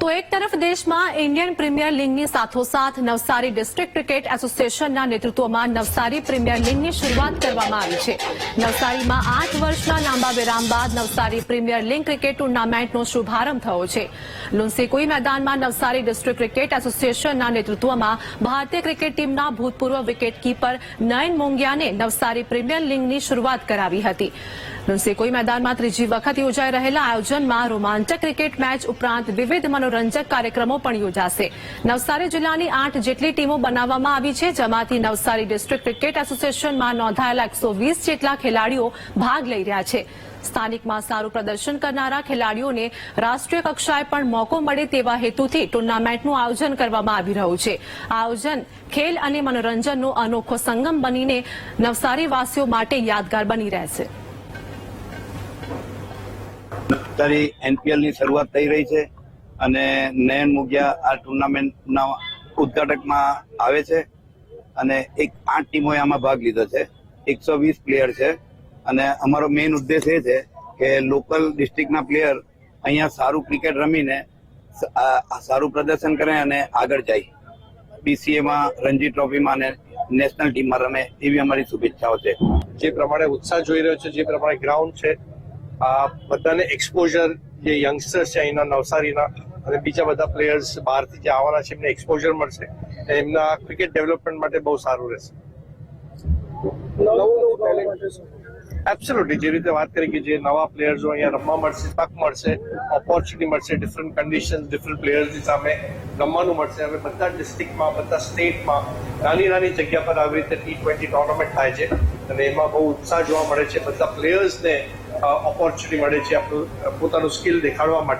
તો એક તરફ દેશમાં ઇન્ડિયન પ્રીમિયર લીગની સાથોસાથ નવસારી ડિસ્ટ્રિક્ટ ક્રિકેટ એસોસિએશનના નેતૃત્વમાં નવસારી પ્રીમિયર લીગની શરૂઆત કરવામાં આવી છે. નવસારીમાં આઠ વર્ષના લાંબા વિરામ બાદ નવસારી પ્રીમિયર લીગ ક્રિકેટ ટુર્નામેન્ટનો શુભારંભ થયો છે. લુન્સીકુઈ મેદાનમાં નવસારી ડિસ્ટ્રિક્ટ ક્રિકેટ એસોસિએશનના નેતૃત્વમાં ભારતીય ક્રિકેટ ટીમના ભૂતપૂર્વ વિકેટ કીપર નયન મોંગિયાને નવસારી પ્રીમિયર લીગની શરૂઆત કરાવી હતી. લુન્સીકુઈ મેદાનમાં ત્રીજી વખત યોજાઈ રહેલા આયોજનમાં રોમાંચક ક્રિકેટ મેચ ઉપરાંત વિવિધ મનોરંજક કાર્યક્રમો પણ યોજાશે નવસારી જિલ્લાની આઠ જેટલી ટીમો બનાવવામાં આવી છે જેમાંથી નવસારી ડિસ્ટ્રિક્ટ ક્રિકેટ એસોસિએશનમાં નોંધાયેલા એકસો જેટલા ખેલાડીઓ ભાગ લઈ રહ્યા છે। સ્થાનિકમાં સારું પ્રદર્શન કરનારા ખેલાડીઓને રાષ્ટ્રીય કક્ષાએ પણ મોકો મળે તેવા હેતુથી ટુર્નામેન્ટનું આયોજન કરવામાં આવી રહ્યું છે। આયોજન ખેલ અને મનોરંજનનો અનોખો સંગમ બનીને નવસારીવાસીઓ માટે યાદગાર બની રહેશે। અત્યારે એનપીએલની શરૂઆત થઈ રહી છે અને નયન મુગિયા આ ટુર્નામેન્ટના ઉદઘાટકમાં આવે છે અને એક આઠ ટીમોએ આમાં ભાગ લીધો છે. એકસો વીસ પ્લેયર છે અને અમારો મેઇન ઉદ્દેશ એ છે કે લોકલ ડિસ્ટ્રિક્ટના પ્લેયર અહીંયા સારું ક્રિકેટ રમીને સારું પ્રદર્શન કરે અને આગળ જાય. બીસીએમાં રણજી ટ્રોફીમાં અને નેશનલ ટીમમાં રમે એવી અમારી શુભેચ્છાઓ છે. જે પ્રમાણે ઉત્સાહ જોઈ રહ્યો છે, જે પ્રમાણે ગ્રાઉન્ડ છે આ બધાને એક્સપોઝર જે યંગસ્ટર્સ છે, અહીંના નવસારીના અને બીજા બધા પ્લેયર્સ બહારથી જે આવવાના છે, એમને એક્સપોઝર મળશે એમના ક્રિકેટ ડેવલપમેન્ટ માટે બહુ સારું રહેશે. એબ્સોલ્યુટલી જે રીતે વાત કરી કે જે નવા પ્લેયર્સો અહીંયા રમવા મળશે, તક મળશે ઓપોર્ચ્યુનિટી મળશે ડિફરન્ટ કન્ડિશન ડિફરન્ટ પ્લેયર્સની સામે રમવાનું મળશે. હવે બધા ડિસ્ટ્રિક્ટમાં બધા સ્ટેટમાં નાની નાની જગ્યા પર આવી રીતે ટી ટ્વેન્ટી ટુર્નામેન્ટ થાય છે અને એમાં બહુ ઉત્સાહ જોવા મળે છે. બધા પ્લેયર્સને ઓપોર્ચ્યુનિટી મળે છે આપણું પોતાનું સ્કિલ દેખાડવા માટે.